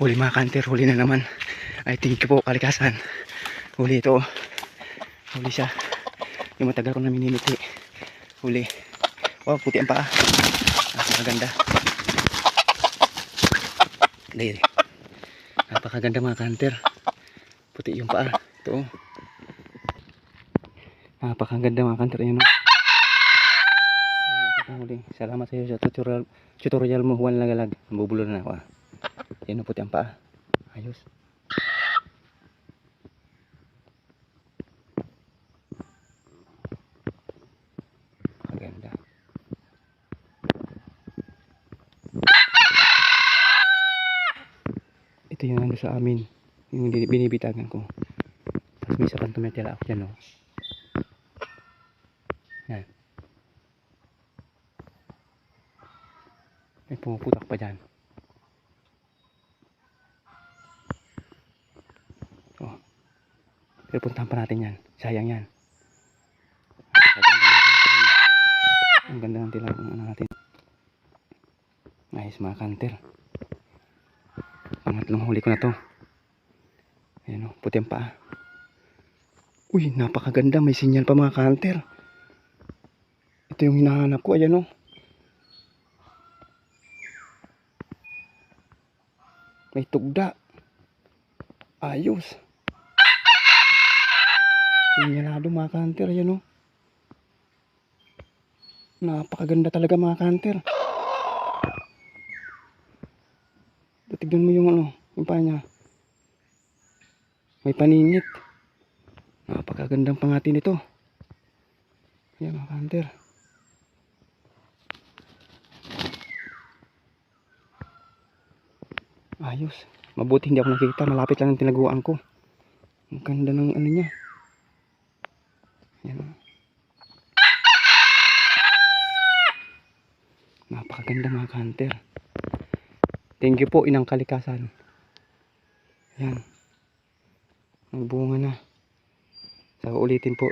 Huli mga kanter, huli na naman. Thank you po, kalikasan. Huli ito. Huli siya. Yung matagal ko na minimiti. Huli. Wow, puti ang paa. Napakaganda. Dahil. Napakaganda mga kanter. Puti yung paa. Ito. Napakaganda mga kanter. Ayan o. Salamat sa iyo sa tutorial mo. Juan Lagalag. Bubulo na ako ah. Yan o, puti ang paa. Ayos. Maganda. Ito yung ano sa amin. Yung bini- binibitagan ko. Tapos may isa pang tumitira ako dyan, oh. Yan. May pumuputak pa dyan. Pero pa natin yan. Sayang yan. Ang ganda ng tila ng ano natin. Nice mga kanter. Pangatlong huli ko na to. Ayan o, puti ang paa. Uy, napakaganda. May sinyal pa mga kanter. Ito yung hinahanap ko. Ayan o. May tugda. Ayos. Sinyalado mga kanter. Ayan o. Napakaganda talaga mga kanter. Tignan mo yung ano, yung paa niya. May paningit. Napakagandang pangati nito. Ayan mga kanter. Ayos. Mabuti hindi ako nakikita. Malapit lang ang tinaguan ko. Ang ganda ng ano niya. Ayan. o. Napakaganda mga kanter. Thank you po inang kalikasan. Yan. Nagbunga na. Sa ulitin po.